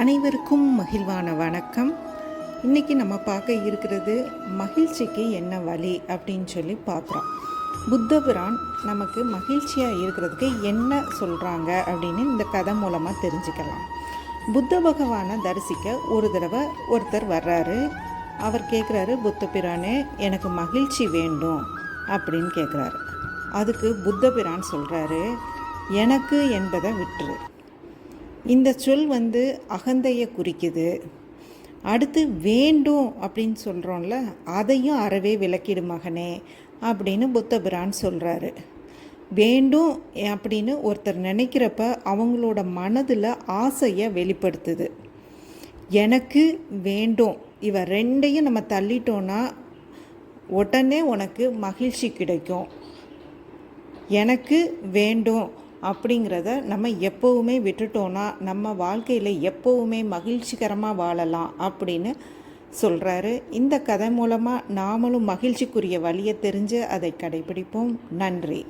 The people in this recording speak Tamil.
அனைவருக்கும் மகிழ்வான வணக்கம். இன்றைக்கி நம்ம பார்க்க இருக்கிறது மகிழ்ச்சிக்கு என்ன வழி அப்படின்னு சொல்லி பார்க்குறோம். புத்தபிரான் நமக்கு மகிழ்ச்சியாக இருக்கிறதுக்கு என்ன சொல்கிறாங்க அப்படின்னு இந்த கதை மூலமாக தெரிஞ்சுக்கலாம். புத்த பகவானை தரிசிக்க ஒரு தடவை ஒருத்தர் வர்றாரு. அவர் கேட்குறாரு புத்த பிரானே எனக்கு மகிழ்ச்சி வேண்டும் அப்படின்னு கேட்குறாரு அதுக்கு புத்த பிரான் சொல்கிறாரு எனக்கு என்பதை விட்டுரு. இந்த சொல் வந்து அகந்தையை குறிக்குது. அடுத்து வேண்டும் அப்படின்னு சொல்கிறோம்ல அதையும் அறவே விளக்கிடு மகனே அப்படின்னு புத்தபிரான் சொல்கிறாரு வேண்டும் அப்படின்னு ஒருத்தர் நினைக்கிறப்ப அவங்களோட மனதில் ஆசையை வெளிப்படுத்துது. எனக்கு வேண்டும் இவ ரெண்டையும் நம்ம தள்ளிட்டோன்னா உடனே உனக்கு மகிழ்ச்சி கிடைக்கும். எனக்கு வேண்டும் அப்படிங்கிறத நம்ம எப்போவுமே விட்டுட்டோன்னா நம்ம வாழ்க்கையில் எப்போவுமே மகிழ்ச்சிகரமாக வாழலாம் அப்படின்னு சொல்கிறாரு இந்த கதை மூலமாக நாமளும் மகிழ்ச்சிக்குரிய வழியை தெரிஞ்சு அதை கடைபிடிப்போம். நன்றி.